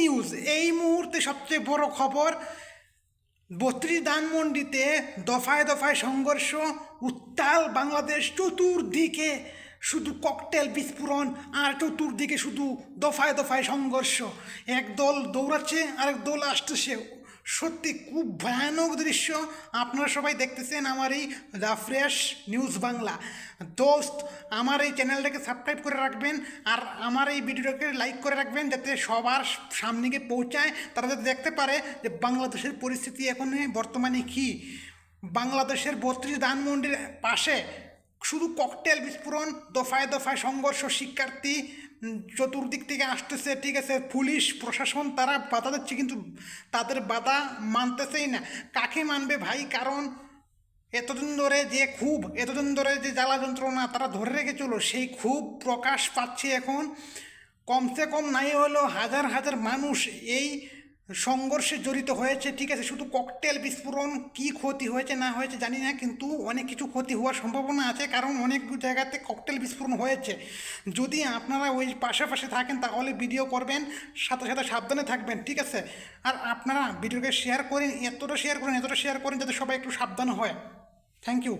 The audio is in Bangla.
নিউজ এই মুহূর্তে সবচেয়ে বড় খবর, বত্রিশ ধানমন্ডিতে দফায় দফায় সংঘর্ষ, উত্তাল বাংলাদেশ চতুর্দিকে শুধু ককটেল বিস্ফোরণ আর চতুর্দিকে শুধু দফায় দফায় সংঘর্ষ। একদল দৌড়াচ্ছে, আরেক দল আসতেছে। সত্যি খুব ভয়ানক দৃশ্য আপনারা সবাই দেখতেছেন আমার এই দ্য ফ্রেশ নিউজ বাংলা। দোস্ত, আমার এই চ্যানেলটাকে সাবস্ক্রাইব করে রাখবেন আর আমার এই ভিডিওটাকে লাইক করে রাখবেন যাতে সবার সামনে গিয়ে পৌঁছায়। তারা যাতে দেখতে পারে যে বাংলাদেশের পরিস্থিতি এখন বর্তমানে কী। বাংলাদেশের বত্রিশ ধানমন্ডির পাশে শুধু ককটেল বিস্ফোরণ, দফায় দফায় সংঘর্ষ, শিক্ষার্থী চতুর্দিক থেকে আসতেছে, ঠিক আছে, পুলিশ, প্রশাসন, তারা বাধা দিচ্ছে, কিন্তু তাদের বাধা মানতেছেই না। কাকে মানবে ভাই? কারণ এতদিন ধরে যে খুব, এতদিন ধরে যে জ্বালা যন্ত্রণা তারা ধরে রেখে চলো সেই খুব প্রকাশ পাচ্ছে এখন। কমসে কম নাই হলেও হাজার হাজার মানুষ এই সংঘর্ষে জড়িত হয়েছে, ঠিক আছে? শুধু ককটেল বিস্ফোরণ কি ক্ষতি হয়েছে, না হয়েছে জানি না, কিন্তু অনেক কিছু ক্ষতি হওয়ার সম্ভাবনা আছে, কারণ অনেক জায়গাতে ককটেল বিস্ফোরণ হয়েছে। যদি আপনারা ওই পাশাপাশি থাকেন, তাহলে ভিডিও করবেন, সাথে সাথে সাবধানে থাকবেন, ঠিক আছে? আর আপনারা ভিডিওকে শেয়ার করেন, এতটা শেয়ার করেন, এতটা শেয়ার করেন, যাতে সবাই একটু সাবধান হয়। Thank you